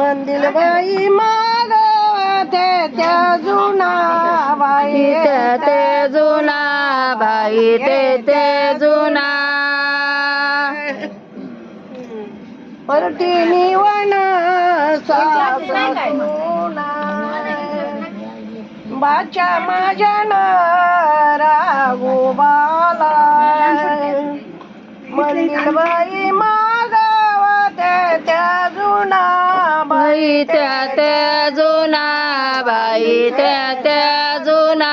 मंदिर बाई मागवते त्या जुना बाई ते जुना बाई ते ते जुना. परटी निवण सासुना बाच्या माझ्या राघोबाला मंदिर बाई मागवते. त्या जुना बाई त्या त्या जुना बाई त्या त्या जुना.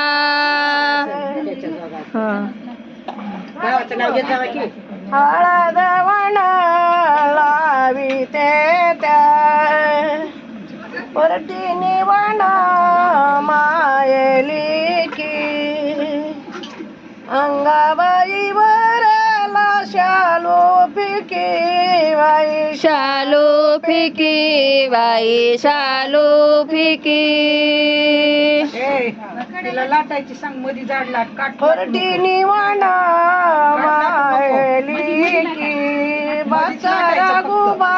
हळद वण लावी ते त्या. परटी निवण मायली की. अंगाबाई शालो पिकी बाई शालू फिकी बाई शालू फिकी तिला लाटायची सांग जाड लाट काट परटी निवण मायली की बचारा गुबा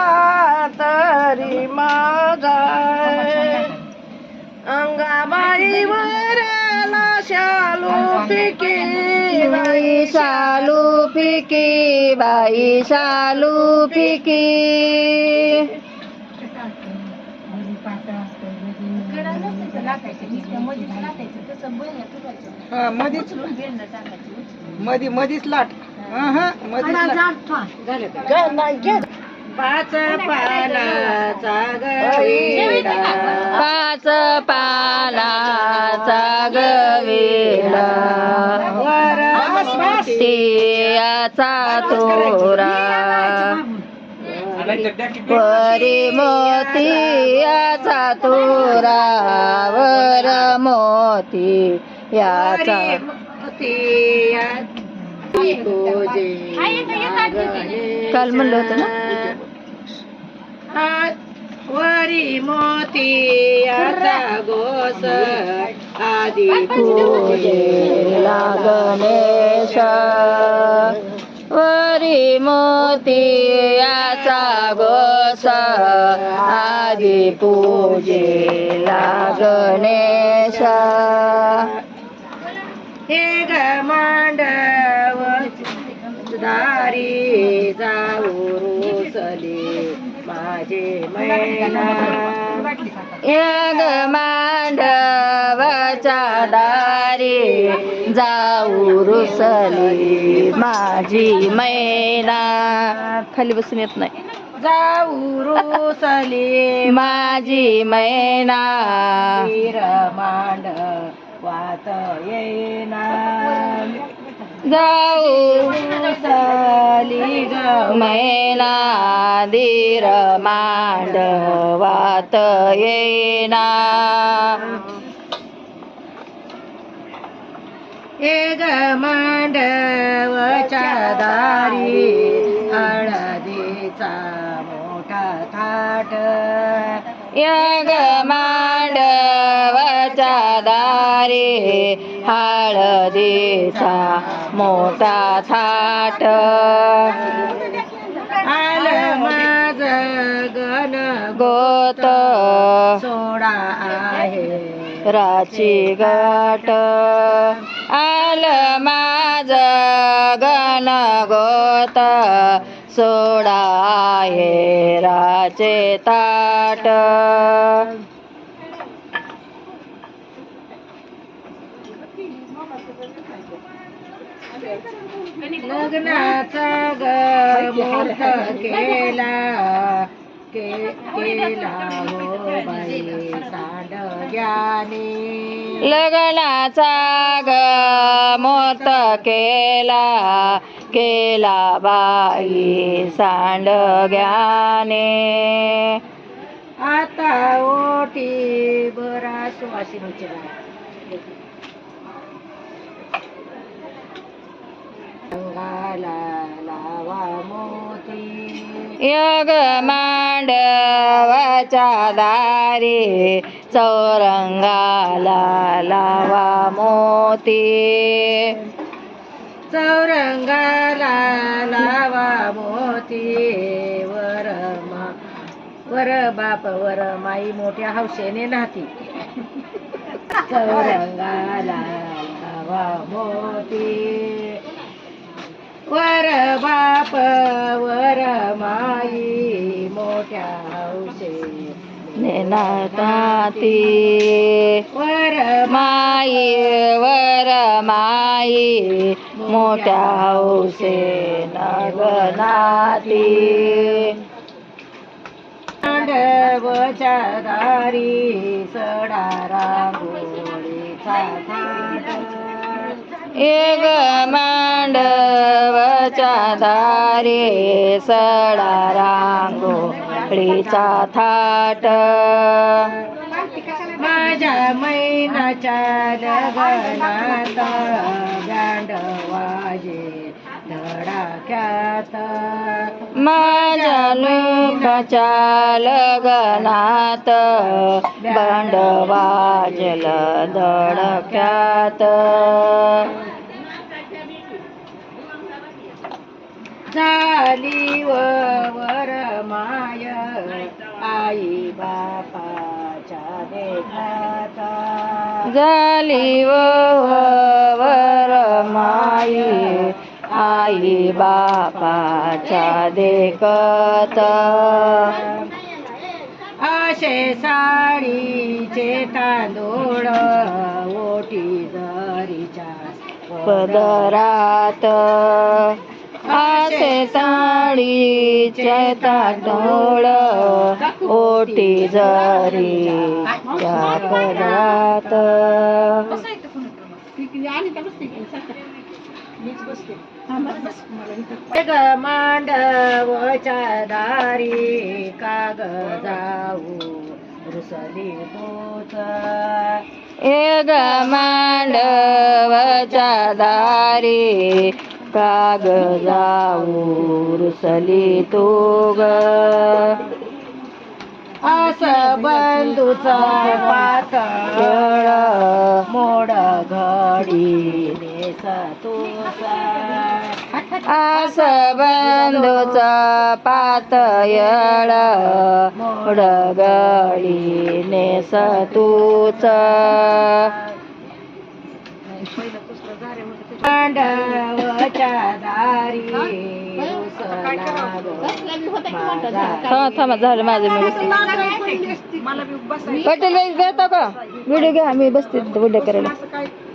तरी माझा अंगाबाई वरला शालो पिकी बाई शालू फिकी बाई शालू फिकी मधीच मधी मधीच लाट. मधीच लाट. पाच पानाचा गविडा. पाच पानाचा गवेला तियाचा तोरा. परी मोतियाचा तोरा. वर मोती याचा काल म्हणलं होतं ना? वरी मोतियाचा गोस आदी पूजेला गणेश वरी मोतियाचा गोस आदी पूजेला गणेश हे ग दारी जाऊ रुसले माझे मैना. यग मांडवाच्या दारी जाऊ रुसले माझी मैना. खाली बसून येत नाही. जाऊ रुसले माझी मैना. वीर मांड वात येना जाऊ साली ग मैना धीर मांडवात येना हे ग मांडवच्या दारी हळदीचा मोठा थाट. य ग मांडव दारे हळदीचा मोठा थाट. आलं माझ गण गोत. सोडा आहे राची गाठ. आल माझ गण गोत. सोडा आहे राचे ताट. लग्नाचा ग मोठ केला के केला हो बाई सांडग्याने. लग्नाचा ग मोत केला केला बाई सांडग्याने. आता ओटी बरा सुवासिनीचे अंगाला लावा मोती यग मांडवाच्या दारी चौरंगाला लावा मोती चौरंगाला लावा मोती वर मा- वर बाप वर माई मोठ्या हौशेने नाती. चौरंगाला हवा मोठी वर बाप वर माई मोठ्या हौशे नेनाताती वर माई वर माई मोठ्या हौसे नगनाती. मांडवच्या दारी सडा रांगोळीचा एक मांडवच्या दारे सडा रांगोळीचा थाट. माझ्या मैनाच्या लग्नात गांडवाजे धडाक्यात. माझ्या लग्नात बंडवा जल दडक्यात झाली वर माय आई बापाच्या देखाता झाली वर माई आई बापाच्या देखत. आशे साडीचे तांदूळ ओटी जरीच्या पदरात. असे साडीचे तांदूळ ओटी जरी त्या पदरात एक मांडवच्या दारी कागदाऊ रुसली तोच एक मांडवच्या दारी कागदाऊ रुसली तो ग आस बंधूचा पातळ मोड घडी. नेस तुसा आस बंधूच पातयळ उडगडी नेस तूच मांडवच्या दारी हा थांबा झालं माझं मी बसते. पटेल बाई घेता का? व्हिडिओ घ्या मी बसते व्हिडिओ करायला.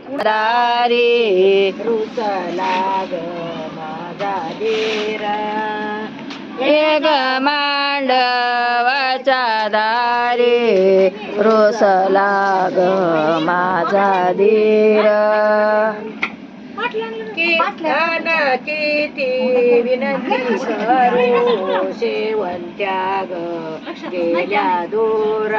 दारी रुसला ग माझा देरा एक मांडवाच्या दारी रोसला ग माझा धीर. कीर्तन किती विनंती करू? शेवंत्या ग गेल्या दूर.